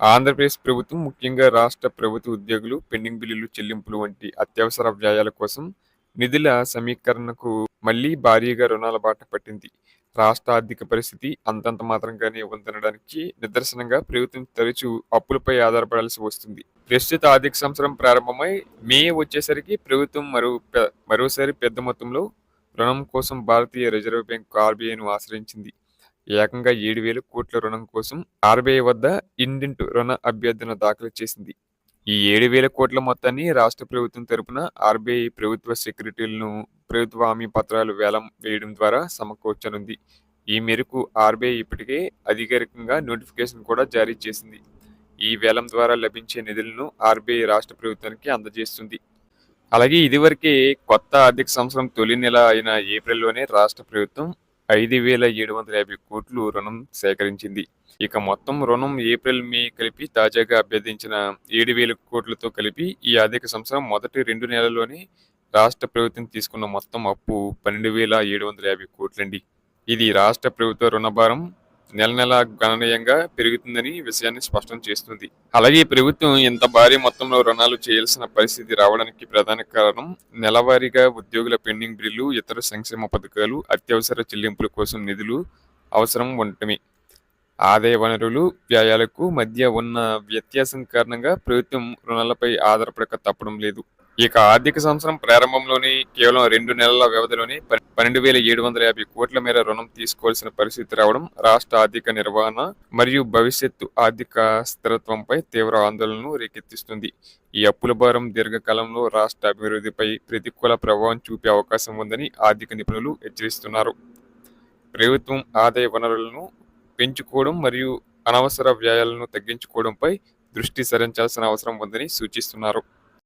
ఆంధ్రప్రదేశ్ ప్రభుత్వం ముఖ్యంగా రాష్ట్ర ప్రభుత్వ ఉద్యోగులు పెండింగ్ బిల్లులు చెల్లింపులు వంటి అత్యవసర వ్యయాల కోసం నిధుల సమీకరణకు మళ్ళీ భారీగా రుణాల బాట పట్టింది. రాష్ట్ర ఆర్థిక పరిస్థితి అంతంత మాత్రంగానే ఉందనడానికి నిదర్శనంగా ప్రభుత్వం తరచూ అప్పులపై ఆధారపడాల్సి వస్తుంది. ప్రస్తుత ఆర్థిక సంవత్సరం ప్రారంభమై మే వచ్చేసరికి ప్రభుత్వం మరో మరోసారి పెద్ద మొత్తంలో రుణం కోసం భారతీయ రిజర్వ్ బ్యాంక్ ఆర్బీఐను ఆశ్రయించింది. ఏకంగా ఏడు వేల కోట్ల రుణం కోసం ఆర్బీఐ వద్ద ఇండెంట్ రుణ అభ్యర్థన దాఖలు చేసింది. ఈ ఏడు వేల కోట్ల మొత్తాన్ని రాష్ట్ర ప్రభుత్వం తరపున ఆర్బీఐ ప్రభుత్వ సెక్యూరిటీలను ప్రభుత్వ హామీ పత్రాలు వేలం వేయడం ద్వారా సమకూర్చనుంది. ఈ మేరకు ఆర్బీఐ ఇప్పటికే అధికారికంగా నోటిఫికేషన్ కూడా జారీ చేసింది. ఈ వేలం ద్వారా లభించే నిధులను ఆర్బీఐ రాష్ట్ర ప్రభుత్వానికి అందజేస్తుంది. అలాగే ఇదివరకే కొత్త ఆర్థిక సంవత్సరం తొలి నెల అయిన ఏప్రిల్లోనే రాష్ట్ర ప్రభుత్వం ఐదు వేల ఏడు వందల యాభై కోట్లు రుణం సేకరించింది. ఇక మొత్తం రుణం ఏప్రిల్ మే కలిపి తాజాగా అభ్యర్థించిన ఏడు వేల కోట్లతో కలిపి ఈ ఆర్థిక సంవత్సరం మొదటి రెండు నెలల్లోనే రాష్ట్ర ప్రభుత్వం తీసుకున్న మొత్తం అప్పు పన్నెండు వేల ఏడు వందల యాభై కోట్లండి. ఇది రాష్ట్ర ప్రభుత్వ రుణభారం నెల నెల గణనీయంగా పెరుగుతుందని విషయాన్ని స్పష్టం చేస్తుంది. అలాగే ప్రభుత్వం ఇంత భారీ మొత్తంలో రుణాలు చేయాల్సిన పరిస్థితి రావడానికి ప్రధాన కారణం నెలవారీగా ఉద్యోగుల పెండింగ్ బిల్లు ఇతర సంక్షేమ పథకాలు అత్యవసర చెల్లింపుల కోసం నిధులు అవసరం ఉండటమే ఆదాయ వనరులు వ్యయాలకు మధ్య ఉన్న వ్యత్యాసం కారణంగా ప్రభుత్వం రుణాలపై ఆధారపడక తప్పడం లేదు. ఇక ఆర్థిక సంవత్సరం ప్రారంభంలోనే కేవలం రెండు నెలల వ్యవధిలోనే పన్నెండు వేల ఏడు వందల యాభై కోట్ల మేర రుణం తీసుకోవాల్సిన పరిస్థితి రావడం రాష్ట్ర ఆర్థిక నిర్వహణ మరియు భవిష్యత్తు ఆర్థిక స్థిరత్వంపై తీవ్ర ఆందోళనను రేకెత్తిస్తుంది. ఈ అప్పుల భారం దీర్ఘకాలంలో రాష్ట్ర అభివృద్ధిపై ప్రతికూల ప్రభావం చూపే అవకాశం ఉందని ఆర్థిక నిపుణులు హెచ్చరిస్తున్నారు. ప్రభుత్వం ఆదాయ వనరులను పెంచుకోవడం మరియు అనవసర వ్యయాలను తగ్గించుకోవడంపై దృష్టి సారించాల్సిన అవసరం ఉందని సూచిస్తున్నారు.